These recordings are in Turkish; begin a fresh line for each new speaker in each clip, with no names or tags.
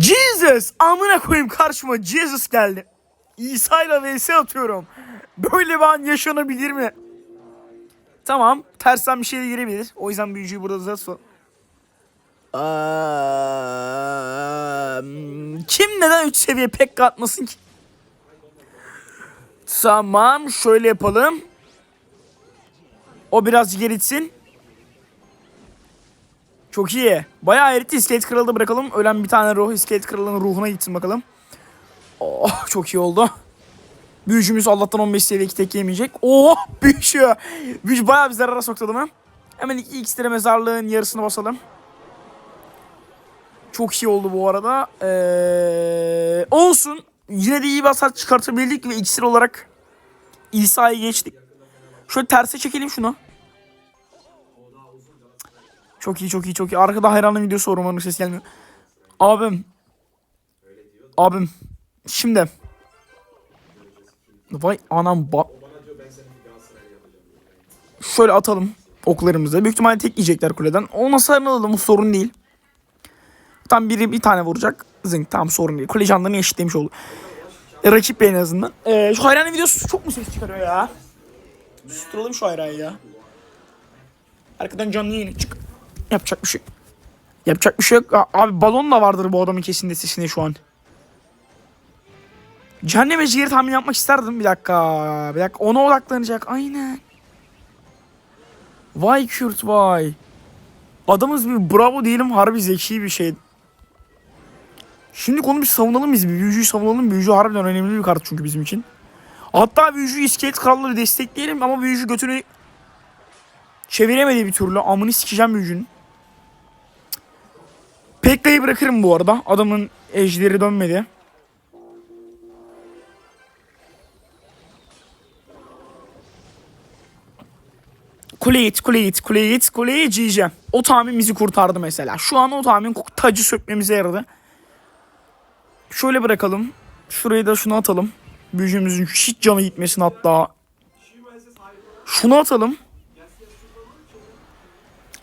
Jesus! Amına koyayım karşıma Jesus geldi. İsa ile vs atıyorum. Böyle bir an yaşanabilir mi? Tamam. Tersten bir şey de girebilir. O yüzden büyücüyü burada zaten kim neden 3 seviye pek atmasın ki? Tamam şöyle yapalım. O biraz geritsin. Çok iyi. Bayağı eritti. İskelet kralı da bırakalım. Ölen bir tane ruh. İskelet kralının ruhuna gitsin bakalım. Oh çok iyi oldu. Büyücümüz Allah'tan 15 seviye tek yemeyecek. Oh büyücü. Büyücü bayağı bir zarara soktu adamı. Hemen iki iksire mezarlığın yarısını basalım. Çok iyi oldu bu arada. Ee, olsun. Yine de iyi bir hasar çıkartabildik ve iksir olarak İsa'yı geçtik. Şöyle terse çekelim şunu. Çok iyi çok iyi çok iyi. Arkada hayranın videosu var umarım ses gelmiyor. Abim. Abim. Şimdi. Vay anam bak. Şöyle atalım oklarımızı. Büyük ihtimalle tek yiyecekler kuleden. Olmasa alalım sorun değil. Tam biri bir tane vuracak. Zınk tam sorun değil. Kule canlarını eşitlemiş oldu. E, rakip en azından. Ee, şu hayranın videosu çok mu ses çıkarıyor ya? Susturalım şu hayranı ya. Arkadan canlı yayın çık. Yapacak bir şey. Yapacak bir şey yok. A- Abi balon da vardır bu adamın kesin sesinde şu an. Cehennem ejderi tahmin yapmak isterdim. Bir dakika. Bir dakika. Ona odaklanacak. Aynen. Vay Kürt vay. Adamız bir bravo diyelim harbi zeki bir şey. Şimdi konu bir savunalım biz. Bir büyücüyü savunalım. Büyücü harbiden önemli bir kart çünkü bizim için. Hatta büyücü iskelet kralları destekleyelim ama büyücü götünü çeviremedi bir türlü. Amını sikeceğim büyücünün. Pekka'yı bırakırım bu arada. Adamın ejderi dönmedi. Kuleye it, kuleye it, kuleye it, kuleye giyeceğim. O tahmin bizi kurtardı mesela. Şu an o tahmin tacı sökmemize yaradı. Şöyle bırakalım. Şuraya da şunu atalım. Büyücümüzün hiç canı gitmesin hatta. Şunu atalım.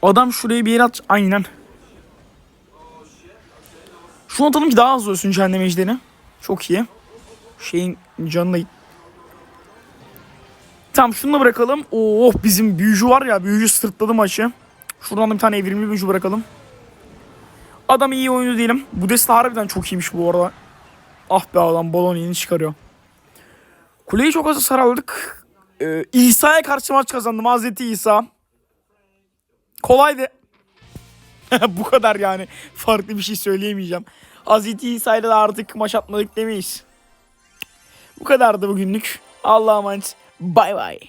Adam şuraya bir yere at. Aynen. Şunu atalım ki daha az ölsün cehennem ejderi. Çok iyi. Şeyin canına. Tamam şunu da bırakalım. Oh bizim büyücü var ya. Büyücü sırtladı maçı. Şuradan da bir tane evrimli büyücü bırakalım. Adam iyi oyuncu değilim. Bu deste harbiden çok iyiymiş bu arada. Ah be adam balon yeni çıkarıyor. Kuleyi çok az hasar aldık. Ee, İsa'ya karşı maç kazandım. Hazreti İsa. Kolaydı. bu kadar yani. Farklı bir şey söyleyemeyeceğim. Hazreti İsa ile de artık maç atmadık demeyiz. Bu kadardı bugünlük. Allah'a emanet. Bay bay.